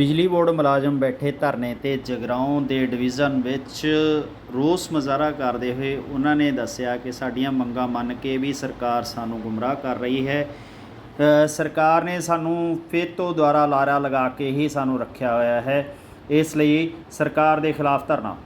ਬਿਜਲੀ ਬੋਰਡ ਮੁਲਾਜ਼ਮ ਬੈਠੇ ਧਰਨੇ ਤੇ ਜਗਰਾਉਂ ਦੇ ਡਿਵੀਜ਼ਨ ਵਿੱਚ ਰੋਸ ਮੁਜ਼ਾਹਰਾ ਕਰਦੇ ਹੋਏ ਉਹਨਾਂ ਨੇ ਦੱਸਿਆ ਕਿ ਸਾਡੀਆਂ ਮੰਗਾਂ ਮੰਨ ਕੇ ਵੀ ਸਰਕਾਰ ਸਾਨੂੰ ਗੁੰਮਰਾਹ ਕਰ ਰਹੀ ਹੈ। ਸਰਕਾਰ ਨੇ ਸਾਨੂੰ ਫਿਰ ਤੋਂ ਦੁਆਰਾ ਲਾਰਾ ਲਗਾ ਕੇ ਹੀ ਸਾਨੂੰ ਰੱਖਿਆ ਹੋਇਆ ਹੈ। ਇਸ ਲਈ ਸਰਕਾਰ ਦੇ ਖਿਲਾਫ ਧਰਨਾ।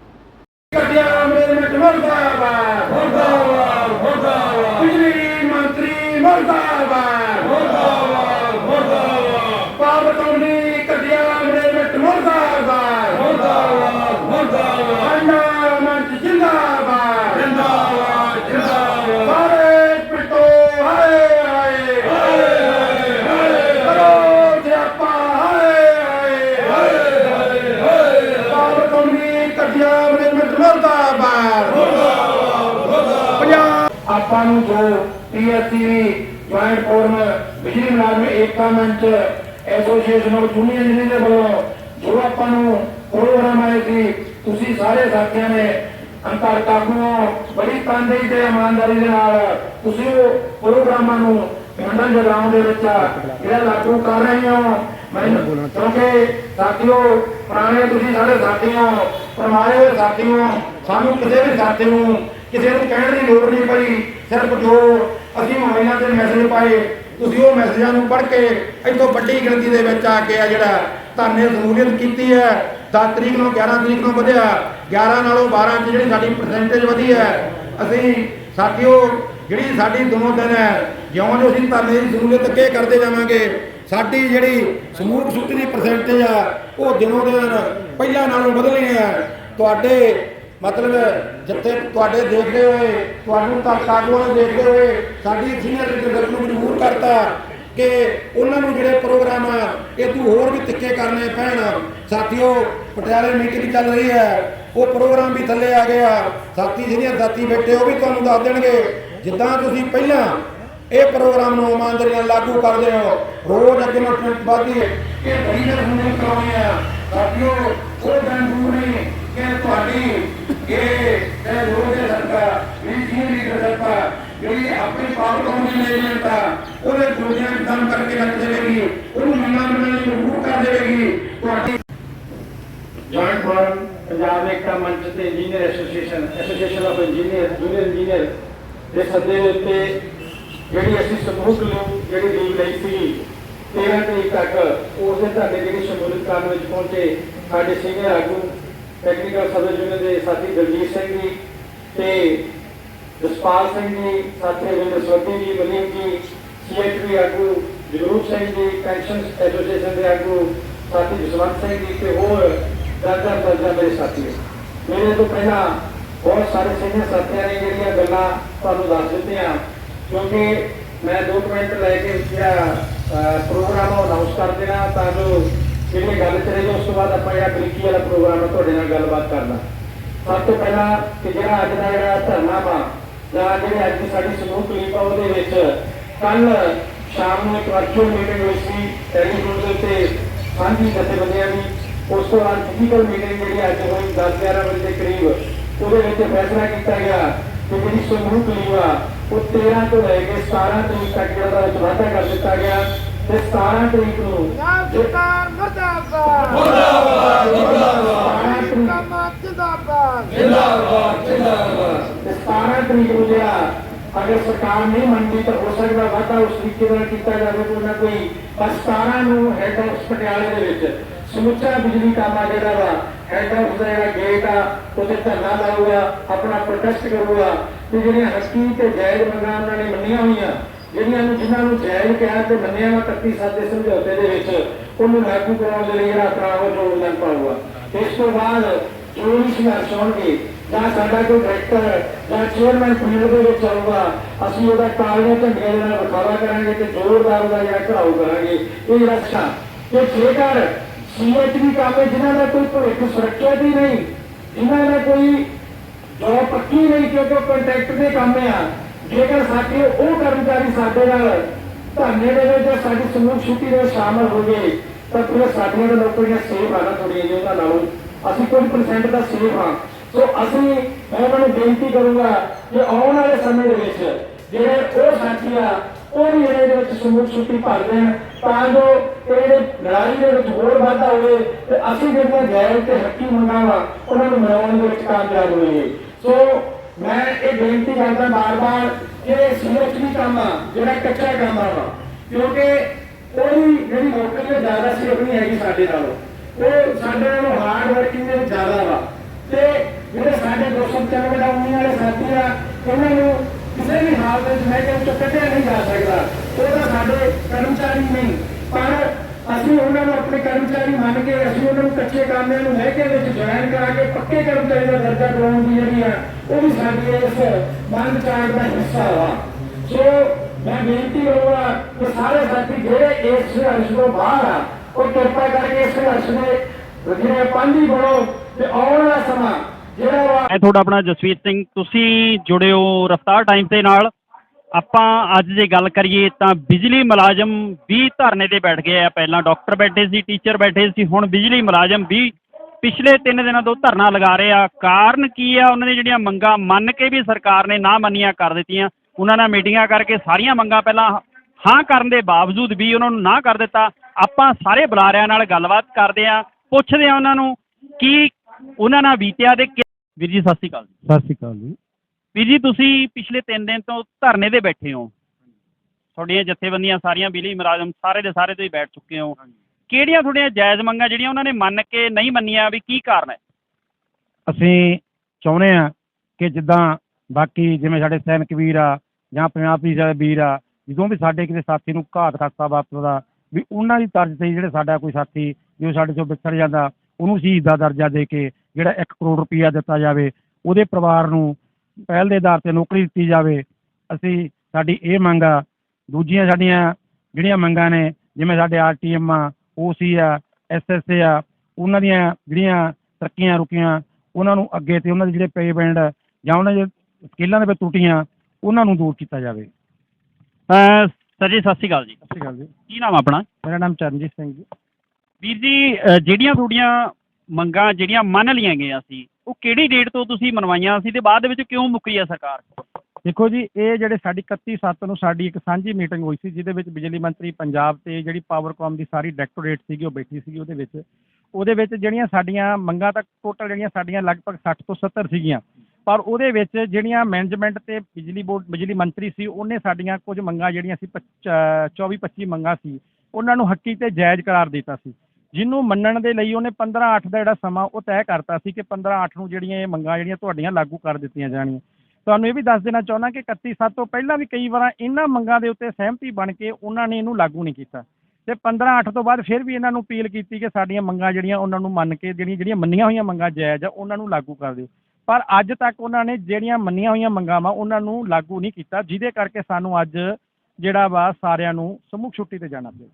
ਮੁਰਦਾਬਾਦ। ਪੰਜਾਬ ਆਪਾਂ ਨੂੰ ਜੋ ਟੀਐਸਸੀ ਜੁਆਇੰਟ ਫੋਰਮ ਬਿਜਲੀ ਮੁਲਾਜ਼ਮ ਏਕਤਾ ਮੰਚ ਐਸੋਸੀਏਸ਼ਨ ਆਫ ਜੂਨੀਅਰ ਇੰਜੀਨੀਅਰ ਦੇ ਵੱਲੋਂ ਜੋ ਆਪਾਂ ਨੂੰ ਪ੍ਰੋਗਰਾਮ ਆਏ ਸੀ, ਤੁਸੀਂ ਸਾਰੇ ਸਾਥੀਆਂ ਨੇ ਅੰਤਰ ਕਾਬੂਆਂ ਬੜੀ ਤਨਦੇਹੀ ਤੇ ਇਮਾਨਦਾਰੀ ਦੇ ਨਾਲ ਤੁਸੀਂ ਉਹ ਪ੍ਰੋਗਰਾਮਾਂ ਨੂੰ ਮੰਡਲ ਜਗਰਾਉਂ ਦੇ ਵਿੱਚ ਜਿਹੜਾ ਲਾਗੂ ਕਰ ਰਹੇ ਹੋ। ਮੈਨੂੰ ਕਿਉਂਕਿ ਸਾਥੀਓ, ਪੁਰਾਣੇ ਤੁਸੀਂ ਸਾਰੇ ਸਾਥੀ ਹੋ ਪਰਮਾਰੇ ਹੋਏ ਸਾਥੀ ਹੋ ਸਾਨੂੰ ਕਿਸੇ ਵੀ ਸਾਥੀ ਨੂੰ ਕਿਸੇ ਨੂੰ ਕਹਿਣ ਦੀ ਲੋੜ ਨਹੀਂ ਪਈ। ਸਿਰਫ ਜੋ ਅਸੀਂ ਮੋਬਾਈਲਾਂ ਤੇ ਮੈਸੇਜ ਪਾਏ, ਤੁਸੀਂ ਉਹ ਮੈਸੇਜਾਂ ਨੂੰ ਪੜ੍ਹ ਕੇ ਇੱਥੋਂ ਵੱਡੀ ਗਿਣਤੀ ਦੇ ਵਿੱਚ ਆ ਕੇ ਆ ਜਿਹੜਾ ਧਰਨੇ ਸਮੂਲੀਅਤ ਕੀਤੀ ਹੈ। 10 ਤਰੀਕ ਨੂੰ 11 ਤਰੀਕ ਨੂੰ ਵਧਿਆ। 11 ਨਾਲੋਂ 12 ਚ ਜਿਹੜੀ ਸਾਡੀ ਪਰਸੈਂਟੇਜ ਵਧੀ ਹੈ। ਅਸੀਂ ਸਾਥੀਓ ਜਿਹੜੀ ਸਾਡੀ ਦੋ ਦਿਨ ਹੈ, ਜਿਉਂ ਜੋ ਅਸੀਂ ਧਰਨੇ ਦੀ ਸਮੂਲੀਅਤ ਅੱਗੇ ਕਰਦੇ ਜਾਵਾਂਗੇ, ਸਾਡੀ ਜਿਹੜੀ ਸਮੂਹ ਸੁੱਤੀ ਦੀ ਪਰਸੈਂਟੇਜ ਆ, ਉਹ ਦਿਨੋਂ ਦਿਨ ਪਹਿਲਾਂ ਨਾਲੋਂ ਵਧਣੀ ਹੈ। ਤੁਹਾਡੇ ਮਤਲਬ ਜਿੱਥੇ ਤੁਹਾਡੇ ਦੇਖਦੇ ਹੋਏ, ਤੁਹਾਨੂੰ ਤਾਂ ਕਾਗੂਆਂ ਨੂੰ ਦੇਖਦੇ ਹੋਏ ਸਾਡੀ ਸੀਨੀਅਰ ਲੀਡਰ ਨੂੰ ਮਜਬੂਰ ਕਰਤਾ ਕਿ ਉਹਨਾਂ ਨੂੰ ਜਿਹੜੇ ਪ੍ਰੋਗਰਾਮ ਆ, ਇਹ ਤੂੰ ਹੋਰ ਵੀ ਤਿੱਖੇ ਕਰਨੇ ਪੈਣ। ਸਾਥੀਓ, ਪਟਿਆਲੇ ਮੀਟਿੰਗ ਚੱਲ ਰਹੀ ਹੈ, ਉਹ ਪ੍ਰੋਗਰਾਮ ਵੀ ਥੱਲੇ ਆ ਗਿਆ। ਸਾਥੀ ਸੀਨੀਅਰ ਦਾਤੀ ਬੈਠੇ, ਉਹ ਵੀ ਤੁਹਾਨੂੰ ਦੱਸ ਦੇਣਗੇ। ਜਿੱਦਾਂ ਤੁਸੀਂ ਪਹਿਲਾਂ ਇਹ ਪ੍ਰੋਗਰਾਮ ਨੂੰ ਇਮਾਨਦਾਰੀ ਨਾਲ ਲਾਗੂ ਕਰਦੇ ਹੋ, ਰੋਜ਼ ਅੱਗੇ ਨੂੰ ਟ੍ਰਿਪ ਵਧਦੀ ਹੈ। ਇਹ ਬੜੀ ਹੁੰਦੇ ਕਰਾਉਣੇ ਆ। ਸਾਥੀਓ ਉਹ ਦਿਨ ਦੂਰ ਨਹੀਂ। ਕਿ ਤੁਹਾਡੀ, ਇਹ ਇਹ ਰੋਜ਼ ਦੇ ਸਰਕਾਰ ਵੀ ਜੀ ਲੀਡਰ ਸਰਕਾਰ ਜਿਹੜੀ ਆਪਣੀ ਪਾਵਰ ਕੌਣੀ ਮੈਨੇਜਮੈਂਟ ਆ, ਉਹਦੇ ਦੁਨੀਆ ਨੂੰ ਦਮ ਕਰਕੇ ਰੱਖ ਦੇਵੇਗੀ। ਉਹਨੂੰ ਮੰਨਣਾ ਮੰਨਣ ਮਜਬੂਰ ਕਰ ਦੇਵੇਗੀ। ਤੁਹਾਡੀ ਜੁਆਇੰਟ ਫੋਰਮ ਪੰਜਾਬ ਏਕਤਾ ਮੰਚ ਤੇ engineer association association of engineer junior engineer ਦੇ ਸੱਦੇ ਦੇ ਉੱਤੇ ਜਿਹੜੀ ਅਸੀਂ ਸਮੂਹ ਨੂੰ ਜਿਹੜੀ ਲੀਗ ਲਈ ਸੀ 13 ਤਰੀਕ ਤੱਕ, ਉਸ ਦੇ ਤੁਹਾਡੇ ਜਿਹੜੀ ਸ਼ਮੂਲੀਅਤ ਕਰਨ ਵਿੱਚ ਪਹੁੰਚੇ, ਸਾਡੇ ਸੀਨੀਅਰ ਆਗੂ ਟੈਕਨੀਕਲ ਸਬ ਯੂਨੀਅਨ ਦੇ ਸਾਥੀ ਦਲਜੀਤ ਸਿੰਘ ਜੀ ਤੇ ਜਸਪਾਲ ਸਿੰਘ ਜੀ, ਸਾਥੀ ਰਵਿੰਦਰ ਸਵਤੀ ਜੀ ਮਲੀਮ ਜੀ ਸੀਐਕਟਰੀ ਆਗੂ ਜਗਰੂਪ ਸਿੰਘ ਜੀ, ਪੈਨਸ਼ਨ ਐਸੋਸੀਏਸ਼ਨ ਦੇ ਆਗੂ ਸਾਥੀ ਜਸਵੰਤ ਸਿੰਘ ਜੀ ਤੇ ਹੋਰ ਦਰਜਾ ਦਰਜਾ ਮੇਰੇ ਸਾਥੀ। ਮੇਰੇ ਤੋਂ ਪਹਿਲਾਂ ਬਹੁਤ ਸਾਰੇ ਸੀਨੀਅਰ ਸਾਥੀਆਂ ਨੇ ਜਿਹੜੀਆਂ ਗੱਲਾਂ ਤੁਹਾਨੂੰ ਦੱਸ ਦਿੱਤੀਆਂ। ਕਿਉਂਕਿ ਮੈਂ ਦੋ ਕੁ ਮਿੰਟ ਲੈ ਕੇ ਜਿਹੜਾ ਪ੍ਰੋਗਰਾਮ ਉਹ ਅਨਾਉਂਸ ਕਰ ਦੇਣਾ, ਤਾਂ ਜੋ ਜਿਹੜੀ ਗੱਲ ਚੱਲੇ ਉਸ ਤੋਂ ਬਾਅਦ ਆਪਾਂ ਜਿਹੜਾ ਬਰੀਕੀ ਵਾਲਾ ਪ੍ਰੋਗਰਾਮ ਤੁਹਾਡੇ ਨਾਲ ਗੱਲਬਾਤ ਕਰਨਾ। ਸਭ ਤੋਂ ਪਹਿਲਾਂ ਕਿ ਜਿਹੜਾ ਅੱਜ ਦਾ ਜਿਹੜਾ ਧਰਨਾ ਵਾ ਜਾਂ ਜਿਹੜੀ ਅੱਜ ਦੀ ਸਾਡੀ ਸਮੂਹ ਕਲੀਪ ਆ, ਉਹਦੇ ਵਿੱਚ ਕੱਲ ਸ਼ਾਮ ਨੂੰ ਇੱਕ ਵਰਚੁਅਲ ਮੀਟਿੰਗ ਹੋਈ ਸੀ, ਟੈਲੀਫੋਨ ਦੇ ਉੱਤੇ ਸਾਂਝੀ ਜਥੇਬੰਦੀਆਂ ਦੀ। ਉਸ ਤੋਂ ਬਾਅਦ ਫਿਜ਼ੀਕਲ ਮੀਟਿੰਗ ਜਿਹੜੀ ਅੱਜ ਹੋਈ 10-11 ਵਜੇ ਦੇ ਕਰੀਬ। ਉਹਦੇ ਵਿੱਚ ਫੈਸਲਾ ਕੀਤਾ ਗਿਆ ਕਿ ਜਿਹੜੀ ਸਮੂਹ ਆ ਉਹ 13 ਤੋਂ ਲੈ ਕੇ 17 ਤਰੀਕ ਤੱਕ ਜਿਹੜਾ ਵਿੱਚ ਵਾਧਾ ਕਰ ਦਿੱਤਾ ਗਿਆ ਤੇ 17 ਤਰੀਕ ਨੂੰ ਸਰਕਾਰ ਮਰਦਾਬਾਦ। ਮੁਰਦਾਬਾਦ ਕਮਾਤ ਜਿੰਦਾਬਾਦ। ਤੇ 17 ਤਰੀਕ ਨੂੰ ਜਿਹੜਾ ਅਗਰ ਸਰਕਾਰ ਨਹੀਂ ਮੰਨਦੀ ਤਾਂ ਹੋ ਸਕਦਾ ਵਾਧਾ ਉਸ ਤਰੀਕੇ ਨਾਲ ਕੀਤਾ ਜਾਵੇ ਕੋਈ ਨਾ ਕੋਈ। 17 ਨੂੰ ਹੈੱਡ ਪਟਿਆਲੇ ਦੇ ਵਿੱਚ ਸਮੁੱਚਾ ਬਿਜਲੀ ਕਾਮਾ ਜਿਹੜਾ ਵਾ ਹੈੱਡ ਆਫਿਸ ਦਾ ਜਿਹੜਾ ਗੇਟ ਆ ਉੱਥੇ ਧਰਨਾ ਲਾਊਗਾ, ਆਪਣਾ ਪ੍ਰੋਟੈਸਟ ਕਰੂਗਾ। ਤੇ ਜਿਹੜੀਆਂ ਹਸਕੀ ਤੇ ਜਾਇਜ਼ ਮੰਗਾਂ ਉਹਨਾਂ ਨੇ ਮੰਨੀਆਂ ਹੋਈਆਂ, ਜਿਹੜੀਆਂ ਨੂੰ ਜਿਨ੍ਹਾਂ ਨੂੰ ਜਾਇਜ਼ ਕਿਹਾ ਤੇ ਮੰਨਿਆ ਵਾ 31 ਸਾਦੇ ਸਮਝੌਤੇ ਦੇ ਵਿੱਚ, ਉਹਨੂੰ ਲਾਗੂ ਕਰਾਉਣ ਦੇ ਲਈ ਜਿਹੜਾ ਆਪਣਾ ਉਹ ਯੋਗਦਾਨ ਪਾਊਗਾ। ਇਸ ਤੋਂ ਬਾਅਦ ਜੋ ਵੀ ਸੰਘਰਸ਼ ਹੋਣਗੇ ਜਾਂ ਸਾਡਾ ਕੋਈ ਡਾਇਰੈਕਟਰ ਜਾਂ ਚੇਅਰਮੈਨ ਪਿੰਡ ਦੇ ਵਿੱਚ ਆਊਗਾ, ਅਸੀਂ ਉਹਦਾ ਕਾਲੀਆਂ ਝੰਡੀਆਂ ਨਾਲ ਵਿਖਾਵਾ ਕਰਾਂਗੇ ਤੇ ਜ਼ੋਰਦਾਰ ਉਹਦਾ ਜਿਹੜਾ ਘਰਾਓ ਕਰਾਂਗੇ। ਇਹ ਜਿਹੜਾ ਤੇ ਜੇਕਰ ਸੀਐਚਵੀ ਕਾਮੇ ਜਿਨ੍ਹਾਂ ਦਾ ਕੋਈ ਭਵਿੱਖ ਸੁਰੱਖਿਅਤ ਹੀ ਨਹੀਂ, ਜਿਨ੍ਹਾਂ ਦਾ ਕੋਈ ਜੋ ਪੱਕੀ ਨਹੀਂ ਕਿਉਂਕਿ ਕੰਟਰੈਕਟ ਦੇ ਕੰਮ ਆ। ਜੇਕਰ ਸਾਡੇ, ਉਹ ਕਰਮਚਾਰੀ ਸਾਡੇ ਨਾਲ ਧਰਨੇ ਦੇ ਵਿੱਚ ਜਾਂ ਸਾਡੀ ਸਮੂਹ ਛੁੱਟੀ ਦੇ ਸ਼ਾਮਲ ਹੋ ਗਏ, ਤਾਂ ਫਿਰ ਸਾਡੀਆਂ ਤਾਂ ਨੌਕਰੀਆਂ ਸੇਵ ਆ ਨਾ ਥੋੜੀਆਂ ਜਿਹੀਆਂ ਨਾਲੋਂ ਅਸੀਂ ਕੁਝ ਪਰਸੈਂਟ ਦਾ ਸੇਵ ਹਾਂ। ਸੋ ਅਸੀਂ, ਮੈਂ ਉਹਨਾਂ ਨੂੰ ਬੇਨਤੀ ਕਰੂੰਗਾ ਕਿ ਆਉਣ ਵਾਲੇ ਸਮੇਂ ਦੇ ਵਿੱਚ ਜਿਹੜੇ ਉਹ ਸਾਥੀ ਆ, ਉਹ ਵੀ ਇਹਦੇ ਵਿੱਚ ਸਮੂਹ ਛੁੱਟੀ ਭਰ ਦੇਣ। ਤਾਂ ਜੋ ਇਹ ਲੜਾਈ ਦੇ ਵਿੱਚ ਹੋਰ ਵਾਧਾ ਹੋਵੇ ਤੇ ਅਸੀਂ ਜਿਹੜੀਆਂ ਜਾਇਜ਼ ਤੇ ਹੱਕੀ ਮੰਗਾਂ ਉਹਨਾਂ ਨੂੰ ਮਨਾਉਣ ਦੇ ਵਿੱਚ ਕਾਮਯਾਬ ਹੋਈਏ। ਸੋ ਮੈਂ ਇਹ ਬੇਨਤੀ ਕਰਦਾ ਬਾਰ-ਬਾਰ ਕਿ ਇਹ ਸੀਰੀਅਸਲੀ ਕੰਮ ਆ, ਜਿਹੜਾ ਕੱਚਾ ਕੰਮ ਆ ਕਿਉਂਕਿ ਉਹਦੀ ਜਿਹੜੀ ਨੌਕਰੀ ਹੈ ਜ਼ਿਆਦਾ ਸਿਰਫ ਨਹੀਂ ਹੈਗੀ ਸਾਡੇ ਨਾਲੋਂ। ਉਹ ਸਾਡੇ ਨਾਲੋਂ ਹਾਰਡ ਵਰਕਿੰਗ ਦੇ ਜ਼ਿਆਦਾ ਵਾ। ਤੇ ਜਿਹੜੇ ਸਾਡੇ 295 ਦਾ ਉਮੀ ਵਾਲੇ ਸਾਥੀ ਆ, ਉਹਨਾਂ ਨੂੰ ਕਿਸੇ ਵੀ ਹਾਲਤ ਵਿੱਚ ਮੈਂ ਕਿਹਾ ਕੱਢਿਆ ਨਹੀਂ ਜਾ ਸਕਦਾ। ਉਹ ਤਾਂ ਸਾਡੇ ਕਰਮਚਾਰੀ ਨਹੀਂ। ਪਰ ਅਸੀਂ ਉਹਨਾਂ ਨੂੰ ਆਪਣੇ ਕਰਮਚਾਰੀ ਮੰਨ ਕੇ, ਅਸੀਂ ਉਹਨਾਂ ਨੂੰ ਕੱਚੇ ਕਾਮਿਆਂ ਨੂੰ ਲੈ ਵਿੱਚ ਜੁਆਇਨ ਕਰਾ ਕੇ ਪੱਕੇ ਕਰਮਚਾਰੀ ਦਾ ਦਰਜਾ ਦਿਵਾਉਣ ਦੀ ਜਿਹੜੀ ਆ, ਉਹ ਵੀ ਸਾਡੀ ਇਸ ਮੰਗ ਚਾਰਟ ਦਾ ਹਿੱਸਾ ਵਾ। ਸੋ ਮੈਂ ਬੇਨਤੀ ਕਰੂੰਗਾ ਕਿ ਸਾਰੇ ਸਾਥੀ ਜਿਹੜੇ ਇਸ ਸੰਘਰਸ਼ ਤੋਂ ਬਾਹਰ ਆ, ਉਹ ਕਿਰਪਾ ਕਰਕੇ ਇਸ ਸੰਘਰਸ਼ ਦੇ ਜਿਹੜੇ ਪਾਂਡੀ ਬਣੋ ਤੇ ਆਉਣ ਵਾਲਾ ਸਮਾਂ ਮੈਂ ਤੁਹਾਡਾ ਆਪਣਾ ਜਸਵੀਰ ਸਿੰਘ, ਤੁਸੀਂ ਜੁੜੇ ਹੋ ਰਫਤਾਰ ਟਾਈਮ ਦੇ ਨਾਲ। ਆਪਾਂ ਅੱਜ ਜੇ ਗੱਲ ਕਰੀਏ ਤਾਂ ਬਿਜਲੀ ਮੁਲਾਜ਼ਮ ਵੀ ਧਰਨੇ ਤੇ ਬੈਠ ਗਏ ਆ। ਪਹਿਲਾਂ ਡਾਕਟਰ ਬੈਠੇ ਸੀ, ਟੀਚਰ ਬੈਠੇ ਸੀ, ਹੁਣ ਬਿਜਲੀ ਮੁਲਾਜ਼ਮ ਵੀ ਪਿਛਲੇ 3 ਦਿਨਾਂ ਤੋਂ ਧਰਨਾ ਲਗਾ ਰਹੇ ਆ। ਕਾਰਨ ਕੀ ਆ? ਉਹਨਾਂ ਦੀ ਜਿਹੜੀਆਂ ਮੰਗਾਂ ਮੰਨ ਕੇ ਵੀ ਸਰਕਾਰ ਨੇ ਨਾ ਮੰਨੀਆਂ, ਕਰ ਦਿੱਤੀਆਂ। ਉਹਨਾਂ ਨਾਲ ਮੀਟਿੰਗਾਂ ਕਰਕੇ ਸਾਰੀਆਂ ਮੰਗਾਂ ਪਹਿਲਾਂ ਹਾਂ ਕਰਨ ਦੇ ਬਾਵਜੂਦ ਵੀ ਉਹਨਾਂ ਨੂੰ ਨਾ ਕਰ ਦਿੱਤਾ। ਆਪਾਂ ਸਾਰੇ ਬੁਲਾਰਿਆਂ ਨਾਲ ਗੱਲਬਾਤ ਕਰਦੇ ਆ। ਪੁੱਛਦੇ ਆ ਉਹਨਾਂ ਨੂੰ ਕੀ ਉਹਨਾਂ ਨਾਲ ਬੀਤਿਆ ਤੇ ਵੀਰ ਜੀ ਸਤਿ ਸ਼੍ਰੀ ਅਕਾਲ ਜੀ। ਸਤਿ ਸ਼੍ਰੀ ਅਕਾਲ ਜੀ। ਵੀਰ ਜੀ ਤੁਸੀਂ ਪਿਛਲੇ 3 ਦਿਨ ਤੋਂ ਧਰਨੇ ਤੇ ਬੈਠੇ ਹੋ। ਤੁਹਾਡੀਆਂ ਜਥੇਬੰਦੀਆਂ ਸਾਰੀਆਂ ਬਿਜਲੀ ਮੁਲਾਜ਼ਮ ਸਾਰੇ ਦੇ ਸਾਰੇ ਤੁਸੀਂ ਬੈਠ ਚੁੱਕੇ ਹੋ। ਕਿਹੜੀਆਂ ਤੁਹਾਡੀਆਂ ਜਾਇਜ਼ ਮੰਗਾਂ ਜਿਹੜੀਆਂ ਉਹਨਾਂ ਨੇ ਮੰਨ ਕੇ ਨਹੀਂ ਮੰਨੀਆਂ ਵੀ ਕੀ ਕਾਰਨ ਹੈ? ਅਸੀਂ ਚਾਹੁੰਦੇ ਆ ਕਿ ਜਿੱਦਾਂ ਬਾਕੀ ਜਿਵੇਂ ਸਾਡੇ ਸੈਨਿਕ ਵੀਰ ਆ ਜਾਂ ਪੰਜਾਬ ਪੁਲਿਸ ਵਾਲੇ ਵੀਰ ਆ ਜਦੋਂ ਵੀ ਸਾਡੇ ਕਿਸੇ ਸਾਥੀ ਨੂੰ ਘਾਤ ਖਾਸਾ ਵਾਪਰਦਾ ਵੀ ਉਹਨਾਂ ਦੀ ਤਰਜ਼ ਤੇ ਜਿਹੜਾ ਸਾਡਾ ਕੋਈ ਸਾਥੀ ਜੋ ਸਾਡੇ ਚੋਂ ਵਿਛੜ ਜਾਂਦਾ ਉਹਨੂੰ ਸ਼ਹੀਦ ਦਾ ਦਰਜਾ ਦੇ ਕੇ ਜਿਹੜਾ 1 ਕਰੋੜ ਰੁਪਈਆ ਦਿੱਤਾ ਜਾਵੇ ਉਹਦੇ ਪਰਿਵਾਰ ਨੂੰ ਪਹਿਲ ਦੇ ਆਧਾਰ ਤੇ ਨੌਕਰੀ ਦਿੱਤੀ ਜਾਵੇ ਅਸੀਂ ਸਾਡੀ ਇਹ ਮੰਗ ਆ ਦੂਜੀਆਂ ਸਾਡੀਆਂ ਜਿਹੜੀਆਂ ਮੰਗਾਂ ਨੇ ਜਿਵੇਂ ਸਾਡੇ ਆਰਟੀਐਮ ਆ ਓਸੀ ਆ ਐਸਐਸ ਆ ਉਹਨਾਂ ਦੀਆਂ ਜਿਹੜੀਆਂ ਤਰੱਕੀਆਂ ਰੁਕੀਆਂ ਉਹਨਾਂ ਨੂੰ ਅੱਗੇ ਤੇ ਉਹਨਾਂ ਦੇ ਜਿਹੜੇ ਪੇਮੈਂਟ ਜਾਂ ਉਹਨਾਂ ਦੇ ਸਕਿੱਲਾਂ ਦੇ ਵਿੱਚ ਤਰੁੱਟੀਆਂ ਉਹਨਾਂ ਨੂੰ ਦੂਰ ਕੀਤਾ ਜਾਵੇ। ਸਰ ਜੀ ਸਤਿ ਸ਼੍ਰੀ ਅਕਾਲ ਜੀ। ਸਤਿ ਸ਼੍ਰੀ ਅਕਾਲ ਜੀ। ਕੀ ਨਾਮ ਆਪਣਾ? ਮੇਰਾ ਨਾਮ ਚਰਨਜੀਤ ਸਿੰਘ ਜੀ। ਵੀਰ ਜੀ ਜਿਹੜੀਆਂ ਤੁਹਾਡੀਆਂ ਮੰਗਾਂ, ਜਿਹੜੀਆਂ ਮੰਨ ਲਈਆਂ ਗਈਆਂ ਸੀ, ਉਹ ਕਿਹੜੀ ਡੇਟ ਤੋਂ ਤੁਸੀਂ ਮਨਵਾਈਆਂ ਸੀ ਤੇ ਬਾਅਦ ਦੇ ਵਿੱਚ ਕਿਉਂ ਮੁੱਕੀ ਆ ਸਰਕਾਰ? ਦੇਖੋ ਜੀ, ਇਹ ਜਿਹੜੇ ਸਾਡੀ 31 ਸੱਤ ਨੂੰ ਸਾਡੀ ਇੱਕ ਸਾਂਝੀ ਮੀਟਿੰਗ ਹੋਈ ਸੀ, ਜਿਹਦੇ ਵਿੱਚ ਬਿਜਲੀ ਮੰਤਰੀ ਪੰਜਾਬ ਤੇ ਜਿਹੜੀ ਪਾਵਰਕਾਮ ਦੀ ਸਾਰੀ ਡਾਇਰੈਕਟੋਰੇਟ ਸੀਗੀ, ਉਹ ਬੈਠੀ ਸੀਗੀ ਉਹਦੇ ਵਿੱਚ। ਉਹਦੇ ਵਿੱਚ ਜਿਹੜੀਆਂ ਸਾਡੀਆਂ ਮੰਗਾਂ ਤੱਕ ਟੋਟਲ ਜਿਹੜੀਆਂ ਸਾਡੀਆਂ ਲਗਭਗ 60 ਤੋਂ 70 ਸੀਗੀਆਂ। ਪਰ ਉਹਦੇ ਵਿੱਚ ਜਿਹੜੀਆਂ ਮੈਨੇਜਮੈਂਟ ਤੇ ਬਿਜਲੀ ਬੋਰਡ, ਬਿਜਲੀ ਮੰਤਰੀ ਸੀ, ਉਹਨੇ ਸਾਡੀਆਂ ਕੁਝ ਮੰਗਾਂ ਜਿਹੜੀਆਂ ਸੀ 24 25 ਮੰਗਾਂ ਸੀ, ਉਹਨਾਂ ਨੂੰ ਹੱਕੀ ਤੇ ਜਾਇਜ਼ ਕਰਾਰ ਦਿੱਤਾ ਸੀ। ਜਿਹਨੂੰ ਮੰਨਣ ਦੇ ਲਈ ਉਹਨੇ 15 8 ਦਾ ਜਿਹੜਾ ਸਮਾਂ ਉਹ ਤੈਅ ਕਰਤਾ ਸੀ ਕਿ 15 8 ਨੂੰ ਜਿਹੜੀਆਂ ਇਹ ਮੰਗਾਂ ਜਿਹੜੀਆਂ ਤੁਹਾਡੀਆਂ ਲਾਗੂ ਕਰ ਦਿੱਤੀਆਂ ਜਾਣੀਆਂ ਤੁਹਾਨੂੰ ਇਹ ਵੀ ਦੱਸ ਦੇਣਾ ਚਾਹੁੰਦਾ ਕਿ 31 ਸੱਤ ਤੋਂ ਪਹਿਲਾਂ ਵੀ ਕਈ ਵਾਰਾਂ ਇਹਨਾਂ ਮੰਗਾਂ ਦੇ ਉੱਤੇ ਸਹਿਮਤੀ ਬਣ ਕੇ ਉਹਨਾਂ ਨੇ ਇਹਨੂੰ ਲਾਗੂ ਨਹੀਂ ਕੀਤਾ। ਤੇ 15 8 ਤੋਂ ਬਾਅਦ ਫਿਰ ਵੀ ਇਹਨਾਂ ਨੂੰ ਅਪੀਲ ਕੀਤੀ ਕਿ ਸਾਡੀਆਂ ਮੰਗਾਂ ਜਿਹੜੀਆਂ ਉਹਨਾਂ ਨੂੰ ਮੰਨ ਕੇ ਜਿਹੜੀਆਂ ਜਿਹੜੀਆਂ ਮੰਨੀਆਂ ਹੋਈਆਂ ਮੰਗਾਂ ਜਾਇਜ਼ ਆ, ਉਹਨਾਂ ਨੂੰ ਲਾਗੂ ਕਰ ਦਿਓ। ਪਰ ਅੱਜ ਤੱਕ ਉਹਨਾਂ ਨੇ ਜਿਹੜੀਆਂ ਮੰਨੀਆਂ ਹੋਈਆਂ ਮੰਗਾਂ ਵਾ ਉਹਨਾਂ ਨੂੰ ਲਾਗੂ ਨਹੀਂ ਕੀਤਾ, ਜਿਹਦੇ ਕਰਕੇ ਸਾਨੂੰ ਅੱਜ ਜਿਹੜਾ ਵਾ ਸਾਰਿਆਂ ਨੂੰ ਸਮੂਹ ਛੁੱਟੀ ਤੇ ਜਾਣਾ ਪਿਆ।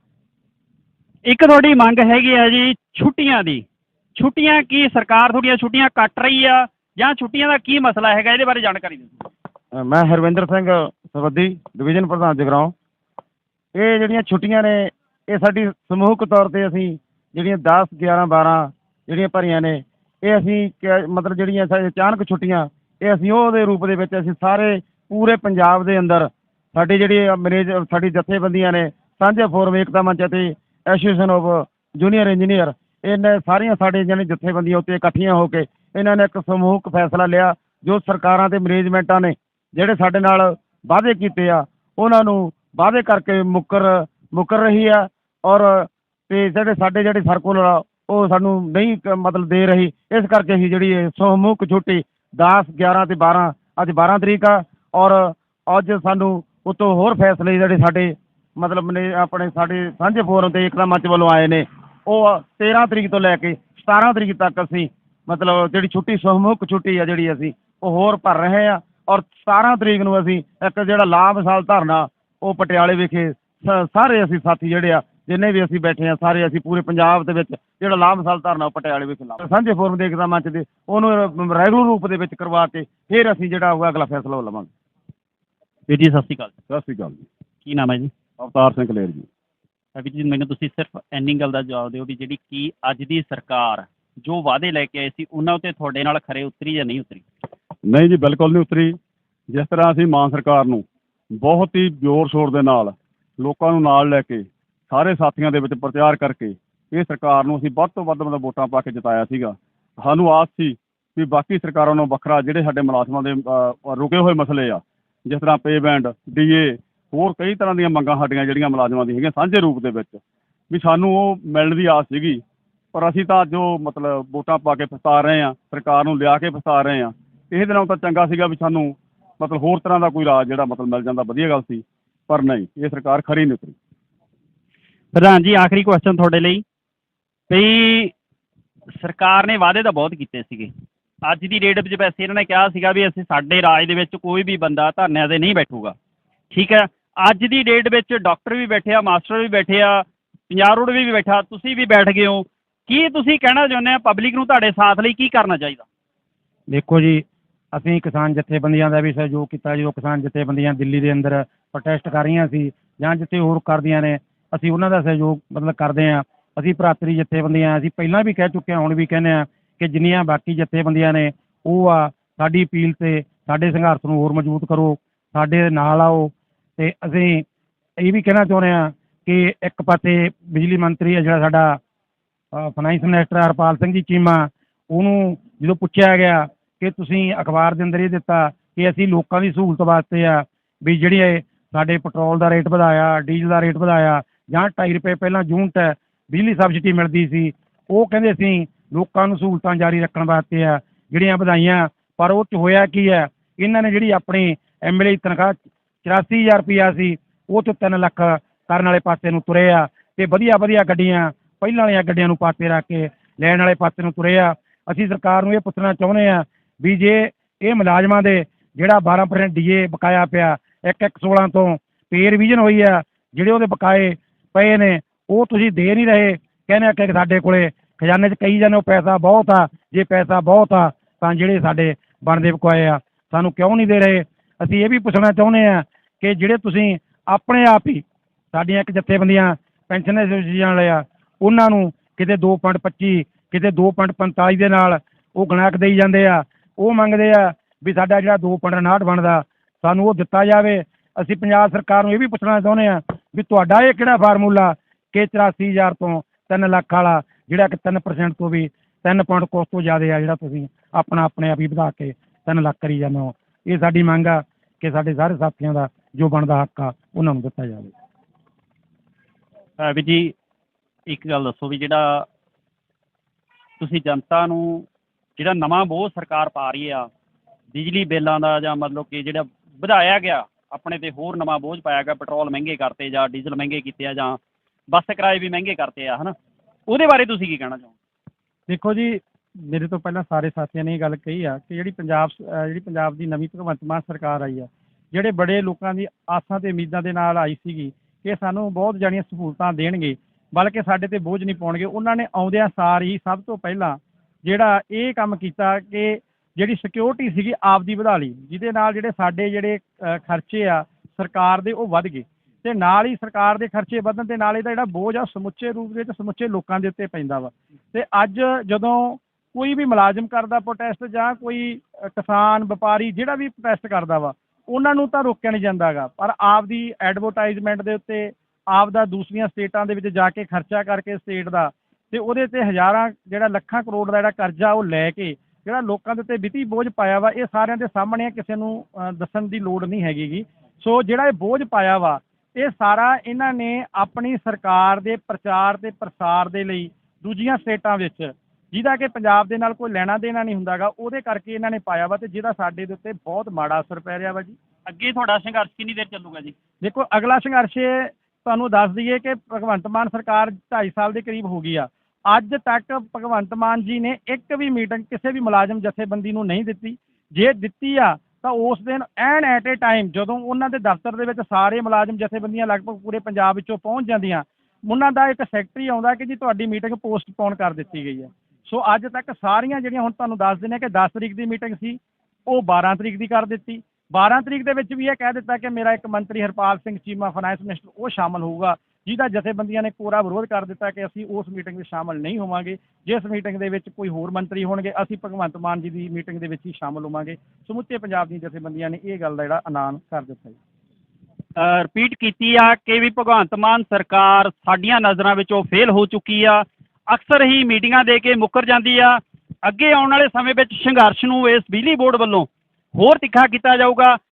ਇੱਕ ਤੁਹਾਡੀ ਮੰਗ ਹੈਗੀ ਆ ਜੀ ਛੁੱਟੀਆਂ ਦੀ। ਛੁੱਟੀਆਂ ਕੀ ਸਰਕਾਰ ਤੁਹਾਡੀਆਂ ਛੁੱਟੀਆਂ ਕੱਟ ਰਹੀ ਆ ਜਾਂ ਛੁੱਟੀਆਂ ਦਾ ਕੀ ਮਸਲਾ ਹੈਗਾ ਇਹਦੇ ਬਾਰੇ ਜਾਣਕਾਰੀ ਦਿਓ। ਮੈਂ ਹਰਵਿੰਦਰ ਸਿੰਘ ਸਵੱਦੀ ਡਿਵੀਜ਼ਨ ਪ੍ਰਧਾਨ ਜਗਰਾਉਂ। ਇਹ ਜਿਹੜੀਆਂ ਛੁੱਟੀਆਂ ਨੇ, ਇਹ ਸਾਡੀ ਸਮੂਹਕ ਤੌਰ ਤੇ ਅਸੀਂ ਜਿਹੜੀਆਂ 10 11 12 ਜਿਹੜੀਆਂ ਭਰੀਆਂ ਨੇ, ਇਹ ਅਸੀਂ ਕ ਮਤਲਬ ਜਿਹੜੀਆਂ ਸਾਡੇ ਅਚਾਨਕ ਛੁੱਟੀਆਂ, ਇਹ ਅਸੀਂ ਉਹਦੇ ਰੂਪ ਦੇ ਵਿੱਚ ਅਸੀਂ ਸਾਰੇ ਪੂਰੇ ਪੰਜਾਬ ਦੇ ਅੰਦਰ ਸਾਡੀ ਜਿਹੜੀ ਮੈਨੇਜ, ਸਾਡੀ ਜਥੇਬੰਦੀਆਂ ਨੇ, ਸਾਂਝੇ ਫੋਰਮ ਏਕਤਾ ਮੰਚ ਅਤੇ ਐਸੋਸੀਏਸ਼ਨ ਆਫ ਜੂਨੀਅਰ ਇੰਜੀਨੀਅਰ ਇਹਨੇ ਸਾਰੀਆਂ ਸਾਡੇ ਜਿਹੜੀ ਜਥੇਬੰਦੀਆਂ ਉੱਤੇ ਇਕੱਠੀਆਂ ਹੋ ਕੇ ਇਹਨਾਂ ਨੇ ਇੱਕ ਸਮੂਹਕ ਫੈਸਲਾ ਲਿਆ, ਜੋ ਸਰਕਾਰਾਂ ਤੇ ਮੈਨੇਜਮੈਂਟਾਂ ਨੇ, ਜਿਹੜੇ ਸਾਡੇ ਨਾਲ ਵਾਅਦੇ ਕੀਤੇ ਆ, ਉਹਨਾਂ ਨੂੰ ਵਾਅਦੇ ਕਰਕੇ ਮੁੱਕਰ ਮੁੱਕਰ ਰਹੀ ਆ। ਔਰ ਤੇ ਜਿਹੜੇ ਸਾਡੇ ਜਿਹੜੇ ਸਰਕੂਲਰ ਆ, ਉਹ ਸਾਨੂੰ ਨਹੀਂ ਮਤਲਬ ਦੇ ਰਹੀ। ਇਸ ਕਰਕੇ ਅਸੀਂ ਜਿਹੜੀ ਸਮੂਹਕ ਛੁੱਟੀ 10 11 ਤੇ 12 ਅੱਜ 12 ਤਰੀਕ ਆ। ਔਰ ਅੱਜ ਸਾਨੂੰ ਉਤੋਂ ਹੋਰ ਫੈਸਲੇ ਜਿਹੜੇ ਸਾਡੇ ਮਤਲਬ ਨੇ ਆਪਣੇ ਸਾਡੇ ਸਾਂਝੇ ਫੋਰਮ ਤੇ ਇਕਤਾ ਮੰਚ ਵੱਲੋਂ ਆਏ ਨੇ। ਉਹ 13 ਤਰੀਕ ਤੋਂ ਲੈ ਕੇ 17 ਤਰੀਕ ਤੱਕ ਅਸੀਂ ਮਤਲਬ ਜਿਹੜੀ ਛੁੱਟੀ ਸਮੂਹਕ ਛੁੱਟੀ ਆ ਜਿਹੜੀ ਅਸੀਂ ਉਹ ਹੋਰ ਭਰ ਰਹੇ ਆ। ਔਰ 17 ਤਰੀਕ ਨੂੰ ਅਸੀਂ ਇੱਕ ਜਿਹੜਾ ਲਾਭ ਮਿਸਾਲ ਧਰਨਾ ਉਹ ਪਟਿਆਲੇ ਵਿਖੇ ਸਾਰੇ ਅਸੀਂ ਸਾਥੀ ਜਿਹੜੇ ਆ ਜਿੰਨੇ ਵੀ ਅਸੀਂ ਬੈਠੇ ਆ ਸਾਰੇ ਅਸੀਂ ਪੂਰੇ ਪੰਜਾਬ ਦੇ ਵਿੱਚ ਜਿਹੜਾ ਲਾਭ ਮਿਸਾਲ ਧਰਨਾ ਉਹ ਪਟਿਆਲੇ ਵਿਖੇ ਲਾਵਾਂਗੇ ਸਾਂਝੇ ਫੋਰਮ ਦੇ ਇਕਤਾ ਮੰਚ ਦੇ ਉਹਨੂੰ ਰੈਗੂਲਰ ਰੂਪ ਦੇ ਵਿੱਚ ਕਰਵਾ ਕੇ ਫਿਰ ਅਸੀਂ ਜਿਹੜਾ ਹੋਊਗਾ ਅਗਲਾ ਫੈਸਲਾ ਉਹ ਲਵਾਂਗੇ। ਜੀ ਸਤਿ ਸ਼੍ਰੀ ਅਕਾਲ। ਸਤਿ ਸ਼੍ਰੀ ਅਕਾਲ ਜੀ। ਕੀ ਨਾਮ ਹੈ ਜੀ? ਅਵਤਾਰ ਸਿੰਘ ਕਲੇਰ ਜੀ। ਵੀਰ ਜੀ ਮੈਨੂੰ ਤੁਸੀਂ ਸਿਰਫ ਇੰਨੀ ਗੱਲ ਦਾ ਜਵਾਬ ਦਿਓ ਵੀ ਜਿਹੜੀ ਕੀ ਅੱਜ ਦੀ ਸਰਕਾਰ ਜੋ ਵਾਅਦੇ ਲੈ ਕੇ ਆਈ ਸੀ ਉਹਨਾਂ ਉੱਤੇ ਤੁਹਾਡੇ ਨਾਲ ਖਰੇ ਉਤਰੀ ਜਾਂ ਨਹੀਂ ਉਤਰੀ? ਨਹੀਂ ਜੀ ਬਿਲਕੁਲ ਨਹੀਂ ਉਤਰੀ। ਜਿਸ ਤਰ੍ਹਾਂ ਅਸੀਂ ਮਾਨ ਸਰਕਾਰ ਨੂੰ ਬਹੁਤ ਹੀ ਜ਼ੋਰ ਸ਼ੋਰ ਦੇ ਨਾਲ ਲੋਕਾਂ ਨੂੰ ਨਾਲ ਲੈ ਕੇ ਸਾਰੇ ਸਾਥੀਆਂ ਦੇ ਵਿੱਚ ਪ੍ਰਚਾਰ ਕਰਕੇ ਇਹ ਸਰਕਾਰ ਨੂੰ ਅਸੀਂ ਵੱਧ ਤੋਂ ਵੱਧ ਮਤਲਬ ਵੋਟਾਂ ਪਾ ਕੇ ਜਿਤਾਇਆ ਸੀਗਾ। ਸਾਨੂੰ ਆਸ ਸੀ ਵੀ ਬਾਕੀ ਸਰਕਾਰਾਂ ਨੂੰ ਵੱਖਰਾ ਜਿਹੜੇ ਸਾਡੇ ਮੁਲਾਜ਼ਮਾਂ ਦੇ ਰੁਕੇ ਹੋਏ ਮਸਲੇ ਆ ਜਿਸ ਤਰ੍ਹਾਂ ਪੇ ਬੈਂਡ ਡੀਏ ਹੋਰ ਕਈ ਤਰ੍ਹਾਂ ਦੀਆਂ ਮੰਗਾਂ ਸਾਡੀਆਂ ਜਿਹੜੀਆਂ ਮੁਲਾਜ਼ਮਾਂ ਦੀਆਂ ਹੈਗੀਆਂ ਸਾਂਝੇ ਰੂਪ ਦੇ ਵਿੱਚ ਵੀ ਸਾਨੂੰ ਉਹ ਮਿਲਣ ਦੀ ਆਸ ਸੀਗੀ। ਪਰ ਅਸੀਂ ਤਾਂ ਜੋ ਮਤਲਬ ਵੋਟਾਂ ਪਾ ਕੇ ਫਸਾ ਰਹੇ ਆ ਸਰਕਾਰ ਨੂੰ ਲਿਆ ਕੇ ਫਸਾ ਰਹੇ ਆ ਇਹ ਦਿਨਾਂ ਤਾਂ ਚੰਗਾ ਸੀਗਾ ਵੀ ਸਾਨੂੰ ਮਤਲਬ ਹੋਰ ਤਰ੍ਹਾਂ ਦਾ ਕੋਈ ਰਾਜ ਜਿਹੜਾ ਮਤਲਬ ਮਿਲ ਜਾਂਦਾ, ਵਧੀਆ ਗੱਲ ਸੀ। ਪਰ ਨਹੀਂ, ਇਹ ਸਰਕਾਰ ਖਰੀ ਨਹੀਂ ਉਤਰੀ। ਪ੍ਰਧਾਨ ਜੀ, ਆਖਰੀ ਕੁਐਸਚਨ ਤੁਹਾਡੇ ਲਈ। ਵੀ ਸਰਕਾਰ ਨੇ ਵਾਅਦੇ ਤਾਂ ਬਹੁਤ ਕੀਤੇ ਸੀਗੇ। ਅੱਜ ਦੀ ਡੇਟ ਵਿੱਚ ਵੈਸੇ ਇਹਨਾਂ ਨੇ ਕਿਹਾ ਸੀਗਾ ਵੀ ਅਸੀਂ ਸਾਡੇ ਰਾਜ ਦੇ ਵਿੱਚ ਕੋਈ ਵੀ ਬੰਦਾ ਧਰਨਿਆਂ ਤੇ ਨਹੀਂ ਬੈਠੂਗਾ। ਠੀਕ ਹੈ ਅੱਜ ਦੀ ਡੇਟ ਵਿੱਚ ਡਾਕਟਰ ਵੀ ਬੈਠੇ ਆ ਮਾਸਟਰ ਵੀ ਬੈਠੇ ਆ, ਪੰਜਾਬ ਰੋਡ ਵੀ ਬੈਠਾ, ਤੁਸੀਂ ਵੀ ਬੈਠ ਗਏ ਹੋ। ਕੀ ਤੁਸੀਂ ਕਹਿਣਾ ਚਾਹੁੰਦੇ ਆ ਪਬਲਿਕ ਨੂੰ ਤੁਹਾਡੇ ਸਾਥ ਲਈ ਕੀ ਕਰਨਾ ਚਾਹੀਦਾ? ਦੇਖੋ ਜੀ, ਅਸੀਂ ਕਿਸਾਨ ਜਥੇਬੰਦੀਆਂ ਦਾ ਵੀ ਸਹਿਯੋਗ ਕੀਤਾ, ਜਦੋਂ ਕਿਸਾਨ ਜਥੇਬੰਦੀਆਂ ਦਿੱਲੀ ਦੇ ਅੰਦਰ ਪ੍ਰੋਟੈਸਟ ਕਰ ਰਹੀਆਂ ਸੀ ਜਾਂ ਜਿੱਥੇ ਹੋਰ ਕਰਦੀਆਂ ਨੇ, ਅਸੀਂ ਉਹਨਾਂ ਦਾ ਸਹਿਯੋਗ ਮਤਲਬ ਕਰਦੇ ਹਾਂ ਅਸੀਂ ਭਰਾਤਰੀ ਜਥੇਬੰਦੀਆਂ ਅਸੀਂ ਪਹਿਲਾਂ ਵੀ ਕਹਿ ਚੁੱਕੇ ਹਾਂ ਹੁਣ ਵੀ ਕਹਿੰਦੇ ਹਾਂ ਕਿ ਜਿੰਨੀਆਂ ਬਾਕੀ ਜਥੇਬੰਦੀਆਂ ਨੇ, ਉਹ ਆ, ਸਾਡੀ ਅਪੀਲ ਤੇ ਸਾਡੇ ਸੰਘਰਸ਼ ਨੂੰ ਹੋਰ ਮਜ਼ਬੂਤ ਕਰੋ, ਸਾਡੇ ਨਾਲ ਆਓ ਤੇ ਅਸੀਂ ਇਹ ਵੀ ਕਹਿਣਾ ਚਾਹੁੰਦੇ ਹਾਂ ਕਿ ਇੱਕ ਪਾਸੇ ਬਿਜਲੀ ਮੰਤਰੀ ਹੈ ਜਿਹੜਾ ਸਾਡਾ ਫਾਈਨੈਂਸ ਮਿਨਿਸਟਰ ਹਰਪਾਲ ਸਿੰਘ ਜੀ ਚੀਮਾ, ਉਹਨੂੰ ਜਦੋਂ ਪੁੱਛਿਆ ਗਿਆ ਕਿ ਤੁਸੀਂ ਅਖਬਾਰ ਦੇ ਅੰਦਰ ਇਹ ਦਿੱਤਾ ਕਿ ਅਸੀਂ ਲੋਕਾਂ ਦੀ ਸਹੂਲਤ ਵਾਸਤੇ ਆ, ਵੀ ਜਿਹੜੀ ਇਹ ਸਾਡੇ ਪੈਟਰੋਲ ਦਾ ਰੇਟ ਵਧਾਇਆ, ਡੀਜ਼ਲ ਦਾ ਰੇਟ ਵਧਾਇਆ, ਜਾਂ 2.5 ਰੁਪਏ ਪਹਿਲਾਂ ਯੂਨਿਟ ਬਿਜਲੀ ਸਬਸਿਡੀ ਮਿਲਦੀ ਸੀ, ਉਹ ਕਹਿੰਦੇ ਅਸੀਂ ਲੋਕਾਂ ਨੂੰ ਸਹੂਲਤਾਂ ਜਾਰੀ ਰੱਖਣ ਵਾਸਤੇ ਆ, ਜਿਹੜੀਆਂ ਵਧਾਈਆਂ, ਪਰ ਉਹ ਚ ਹੋਇਆ ਕੀ ਹੈ? ਇਹਨਾਂ ਨੇ ਜਿਹੜੀ ਆਪਣੀ ਐਮਐਲਏ ਤਨਖਾਹ 84000 ਰੁਪਈਆ ਸੀ, ਉਹ ਤੋਂ 3 ਲੱਖ ਕਰਨ ਵਾਲੇ ਪਾਸੇ ਨੂੰ ਤੁਰੇ ਆ ਤੇ ਵਧੀਆ ਵਧੀਆ ਗੱਡੀਆਂ, ਪਹਿਲਾਂ ਵਾਲੀਆਂ ਗੱਡੀਆਂ ਨੂੰ ਪਾਸੇ ਰੱਖ ਕੇ ਲੈਣ ਵਾਲੇ ਪਾਸੇ ਨੂੰ ਤੁਰੇ ਆ। ਅਸੀਂ ਸਰਕਾਰ ਨੂੰ ਇਹ ਪੁੱਛਣਾ ਚਾਹੁੰਦੇ ਆ ਵੀ ਜੇ ਇਹ ਮੁਲਾਜ਼ਮਾਂ ਦੇ ਜਿਹੜਾ 12% ਡੀਏ ਬਕਾਇਆ ਪਿਆ, ਇੱਕ ਇੱਕ 16 ਤੋਂ ਪੇ ਰਿਵੀਜ਼ਨ ਹੋਈ ਆ, ਜਿਹੜੇ ਉਹਦੇ ਬਕਾਏ ਪਏ ਨੇ, ਉਹ ਤੁਸੀਂ ਦੇ ਨਹੀਂ ਰਹੇ, ਕਹਿੰਦੇ ਆ ਕਿ ਸਾਡੇ ਕੋਲੇ ਖਜ਼ਾਨੇ 'ਚ ਕਈ ਜਾਂਦੇ ਉਹ ਪੈਸਾ ਬਹੁਤ ਆ, ਜੇ ਪੈਸਾ ਬਹੁਤ ਆ ਤਾਂ ਜਿਹੜੇ ਸਾਡੇ ਬਣਦੇ ਬਕਾਏ ਆ, ਸਾਨੂੰ ਕਿਉਂ ਨਹੀਂ ਦੇ ਰਹੇ? ਅਸੀਂ ਇਹ ਵੀ ਪੁੱਛਣਾ ਚਾਹੁੰਦੇ ਆ ਕਿ ਜਿਹੜੇ ਤੁਸੀਂ ਆਪਣੇ ਆਪ ਹੀ ਸਾਡੀਆਂ ਇੱਕ ਜਥੇਬੰਦੀਆਂ ਪੈਨਸ਼ਨ ਐਸੋਸੀਏਸ਼ਨ ਵਾਲੇ ਆ, ਉਹਨਾਂ ਨੂੰ ਕਿਤੇ 2.25 ਕਿਤੇ 2.45 ਦੇ ਨਾਲ ਉਹ ਗਣਾਕ ਦੇਈ ਜਾਂਦੇ ਆ, ਉਹ ਮੰਗਦੇ ਆ ਵੀ ਸਾਡਾ ਜਿਹੜਾ 2.59 ਬਣਦਾ, ਸਾਨੂੰ ਉਹ ਦਿੱਤਾ ਜਾਵੇ। ਅਸੀਂ ਪੰਜਾਬ ਸਰਕਾਰ ਨੂੰ ਇਹ ਵੀ ਪੁੱਛਣਾ ਚਾਹੁੰਦੇ ਆ ਵੀ ਤੁਹਾਡਾ ਇਹ ਕਿਹੜਾ ਫਾਰਮੂਲਾ ਕਿ 84000 ਤੋਂ 3 ਲੱਖ ਵਾਲਾ, ਜਿਹੜਾ ਕਿ 3% ਤੋਂ ਵੀ 3 ਪੁਆਇੰਟ ਕੁਛ ਤੋਂ ਜ਼ਿਆਦਾ ਆ ਜਿਹੜਾ ਤੁਸੀਂ ਆਪਣਾ ਆਪਣੇ ਆਪ ਹੀ ਵਧਾ ਕੇ 3 ਲੱਖ ਕਰੀ ਜਾਂਦੇ ਹੋ। ਇਹ ਸਾਡੀ ਮੰਗ ਆ। ਕਿ ਸਾਡੇ ਸਾਰੇ ਸਾਥੀਆਂ ਦਾ ਜੋ ਬਣਦਾ ਹੱਕ ਆ ਉਹਨਾਂ ਨੂੰ ਦਿੱਤਾ ਜਾਵੇ। ਵੀ ਜੀ ਇੱਕ ਗੱਲ ਦੱਸੋ ਵੀ ਜਿਹੜਾ ਤੁਸੀਂ ਜਨਤਾ ਨੂੰ ਜਿਹੜਾ ਨਵਾਂ ਬੋਝ ਸਰਕਾਰ ਪਾ ਰਹੀ ਆ ਬਿਜਲੀ ਬਿੱਲਾਂ ਦਾ ਜਾਂ ਮਤਲਬ ਕਿ ਜਿਹੜਾ ਵਧਾਇਆ ਗਿਆ ਆਪਣੇ ਤੇ ਹੋਰ ਨਵਾਂ ਬੋਝ ਪਾਇਆ ਗਿਆ ਪੈਟਰੋਲ ਮਹਿੰਗੇ ਕਰਤੇ ਜਾਂ ਡੀਜ਼ਲ ਮਹਿੰਗੇ ਕੀਤੇ ਆ ਜਾਂ ਬੱਸ ਕਿਰਾਏ ਵੀ ਮਹਿੰਗੇ ਕਰਤੇ ਆ ਹਨਾ? ਉਹਦੇ ਬਾਰੇ ਤੁਸੀਂ ਕੀ ਕਹਿਣਾ ਚਾਹੋ ਦੇਖੋ ਜੀ ਮੇਰੇ ਤੋਂ ਪਹਿਲਾਂ ਸਾਰੇ ਸਾਥੀਆਂ ਨੇ ਇਹ ਗੱਲ ਕਹੀ ਆ ਕਿ ਜਿਹੜੀ ਪੰਜਾਬ ਸ- ਅਹ ਜਿਹੜੀ ਪੰਜਾਬ ਦੀ ਨਵੀਂ ਭਗਵੰਤ ਮਾਨ ਸਰਕਾਰ ਆਈ ਆ ਜਿਹੜੇ ਬੜੇ ਲੋਕਾਂ ਦੀ ਆਸਾਂ ਤੇ ਉਮੀਦਾਂ ਦੇ ਨਾਲ ਆਈ ਸੀਗੀ ਕਿ ਸਾਨੂੰ ਬਹੁਤ ਜਾਣੀਆਂ ਸਹੂਲਤਾਂ ਦੇਣਗੇ ਬਲਕਿ ਸਾਡੇ ਤੇ ਬੋਝ ਨਹੀਂ ਪਾਉਣਗੇ ਉਹਨਾਂ ਨੇ ਆਉਂਦਿਆਂ ਸਾਰ ਹੀ ਸਭ ਤੋਂ ਪਹਿਲਾਂ ਜਿਹੜਾ ਇਹ ਕੰਮ ਕੀਤਾ ਕਿ ਜਿਹੜੀ ਸਿਕਿਉਰਿਟੀ ਸੀਗੀ ਆਪਦੀ ਵਧਾ ਲਈ ਜਿਹਦੇ ਨਾਲ ਜਿਹੜੇ ਸਾਡੇ ਜਿਹੜੇ ਅਹ, ਖਰਚੇ ਆ ਸਰਕਾਰ ਦੇ ਉਹ ਵੱਧ ਗਏ ਤੇ ਨਾਲ ਹੀ ਸਰਕਾਰ ਦੇ ਖਰਚੇ ਵਧਣ ਦੇ ਨਾਲ ਇਹਦਾ ਜਿਹੜਾ ਬੋਝ ਆ ਸਮੁੱਚੇ ਰੂਪ ਵਿੱਚ ਸਮੁੱਚੇ ਲੋਕਾਂ ਦੇ ਉੱਤੇ ਪੈਂਦਾ ਵਾ। ਤੇ ਅੱਜ ਜਦੋਂ ਕੋਈ ਵੀ ਮੁਲਾਜ਼ਮ ਕਰਦਾ ਪ੍ਰੋਟੈਸਟ ਜਾਂ ਕੋਈ ਕਿਸਾਨ, ਵਪਾਰੀ ਜਿਹੜਾ ਵੀ ਪ੍ਰੋਟੈਸਟ ਕਰਦਾ ਵਾ, ਉਹਨਾਂ ਨੂੰ ਤਾਂ ਰੋਕਿਆ ਨਹੀਂ ਜਾਂਦਾਗਾ ਪਰ ਆਪਦੀ ਐਡਵਰਟਾਈਜ਼ਮੈਂਟ ਦੇ ਉੱਤੇ, ਆਪਦਾ ਦੂਸਰੀਆਂ ਸਟੇਟਾਂ ਦੇ ਵਿੱਚ ਜਾ ਕੇ ਖਰਚਾ ਕਰਕੇ ਸਟੇਟ ਦਾ, ਤੇ ਉਹਦੇ ਤੇ ਹਜ਼ਾਰਾਂ ਜਿਹੜਾ ਲੱਖਾਂ ਕਰੋੜ ਦਾ ਜਿਹੜਾ ਕਰਜ਼ਾ ਉਹ ਲੈ ਕੇ, ਜਿਹੜਾ ਲੋਕਾਂ ਦੇ ਉੱਤੇ ਵਿੱਤੀ ਬੋਝ ਪਾਇਆ ਵਾ, ਇਹ ਸਾਰਿਆਂ ਦੇ ਸਾਹਮਣੇ ਕਿਸੇ ਨੂੰ ਦੱਸਣ ਦੀ ਲੋੜ ਨਹੀਂ ਹੈਗੀਗੀ ਸੋ ਜਿਹੜਾ ਇਹ ਬੋਝ ਪਾਇਆ ਵਾ, ਇਹ ਸਾਰਾ ਇਹਨਾਂ ਨੇ ਆਪਣੀ ਸਰਕਾਰ ਦੇ ਪ੍ਰਚਾਰ ਤੇ ਪ੍ਰਸਾਰ ਦੇ ਲਈ ਦੂਜੀਆਂ ਸਟੇਟਾਂ ਵਿੱਚ ਜਿਹਦਾ ਕਿ ਪੰਜਾਬ ਦੇ ਨਾਲ ਕੋਈ ਲੈਣਾ ਦੇਣਾ ਨਹੀਂ ਹੁੰਦਾਗਾ ਉਹਦੇ ਕਰਕੇ ਇਹਨਾਂ ਨੇ ਪਾਇਆ ਵਾ ਤੇ ਜਿਹਦਾ ਸਾਡੇ ਦੇ ਉੱਤੇ ਬਹੁਤ ਮਾੜਾ ਅਸਰ ਪੈ ਰਿਹਾ ਵਾ ਜੀ। ਅੱਗੇ ਤੁਹਾਡਾ ਸੰਘਰਸ਼ ਕਿੰਨੀ ਦੇਰ ਚੱਲੂਗਾ ਜੀ? ਦੇਖੋ ਅਗਲਾ ਸੰਘਰਸ਼ ਤੁਹਾਨੂੰ ਦੱਸ ਦਈਏ ਕਿ ਭਗਵੰਤ ਮਾਨ ਸਰਕਾਰ 2.5 ਸਾਲ ਦੇ ਕਰੀਬ ਹੋ ਗਈ ਆ। ਅੱਜ ਤੱਕ ਭਗਵੰਤ ਮਾਨ ਜੀ ਨੇ ਇੱਕ ਵੀ ਮੀਟਿੰਗ ਕਿਸੇ ਵੀ ਮੁਲਾਜ਼ਮ ਜਥੇਬੰਦੀ ਨੂੰ ਨਹੀਂ ਦਿੱਤੀ। ਜੇ ਦਿੱਤੀ ਆ ਤਾਂ ਉਸ ਦਿਨ ਐਨ ਐਟ ਏ ਟਾਈਮ ਜਦੋਂ ਉਹਨਾਂ ਦੇ ਦਫ਼ਤਰ ਦੇ ਵਿੱਚ ਸਾਰੇ ਮੁਲਾਜ਼ਮ ਜਥੇਬੰਦੀਆਂ ਲਗਭਗ ਪੂਰੇ ਪੰਜਾਬ ਵਿੱਚੋਂ ਪਹੁੰਚ ਜਾਂਦੀਆਂ ਉਹਨਾਂ ਦਾ ਇੱਕ ਸੈਕਟਰੀ ਆਉਂਦਾ ਕਿ ਜੀ ਤੁਹਾਡੀ ਮੀਟਿੰਗ ਪੋਸਟਪੋਨ ਕਰ ਦਿੱਤੀ ਗਈ ਹੈ। ਸੋ ਅੱਜ ਤੱਕ ਸਾਰੀਆਂ ਜਿਹੜੀਆਂ ਹੁਣ ਤੁਹਾਨੂੰ ਦੱਸ ਦਿੰਦੇ ਹਾਂ ਕਿ 10 ਤਰੀਕ ਦੀ ਮੀਟਿੰਗ ਸੀ, ਉਹ 12 ਤਰੀਕ ਦੀ ਕਰ ਦਿੱਤੀ। 12 ਤਰੀਕ ਦੇ ਵਿੱਚ ਵੀ ਇਹ ਕਹਿ ਦਿੱਤਾ ਕਿ ਮੇਰਾ ਇੱਕ ਮੰਤਰੀ ਹਰਪਾਲ ਸਿੰਘ, ਚੀਮਾ ਫਾਈਨੈਂਸ ਮਿਨਿਸਟਰ, ਉਹ ਸ਼ਾਮਲ ਹੋਊਗਾ। ਜਿਹਦਾ ਜਥੇਬੰਦੀਆਂ ਨੇ ਕੋਰਾ ਵਿਰੋਧ ਕਰ ਦਿੱਤਾ ਕਿ ਅਸੀਂ ਉਸ ਮੀਟਿੰਗ ਵਿੱਚ ਸ਼ਾਮਲ ਨਹੀਂ ਹੋਵਾਂਗੇ। ਜਿਸ ਮੀਟਿੰਗ ਦੇ ਵਿੱਚ ਕੋਈ ਹੋਰ ਮੰਤਰੀ ਹੋਣਗੇ, ਅਸੀਂ ਭਗਵੰਤ ਮਾਨ ਜੀ ਦੀ ਮੀਟਿੰਗ ਦੇ ਵਿੱਚ ਹੀ ਸ਼ਾਮਲ ਹੋਵਾਂਗੇ। ਸਮੁੱਚੇ ਪੰਜਾਬ ਦੀਆਂ ਜਥੇਬੰਦੀਆਂ ਨੇ ਇਹ ਗੱਲ ਦਾ ਜਿਹੜਾ ਐਲਾਨ ਕਰ ਦਿੱਤਾ ਜੀ। ਰਿਪੀਟ ਕੀਤੀ ਆ ਕਿ ਵੀ ਭਗਵੰਤ ਮਾਨ ਸਰਕਾਰ ਸਾਡੀਆਂ ਨਜ਼ਰਾਂ ਵਿੱਚ ਉਹ ਫੇਲ ਹੋ ਚੁੱਕੀ ਆ। ਅਕਸਰ ਹੀ ਮੀਟਿੰਗਾਂ ਦੇ ਕੇ ਮੁੱਕਰ ਜਾਂਦੀ ਆ। ਅੱਗੇ ਆਉਣ ਵਾਲੇ ਸਮੇਂ ਵਿੱਚ ਸੰਘਰਸ਼ ਨੂੰ ਇਸ ਬਿਜਲੀ ਬੋਰਡ ਵੱਲੋਂ ਹੋਰ ਤਿੱਖਾ ਕੀਤਾ ਜਾਊਗਾ।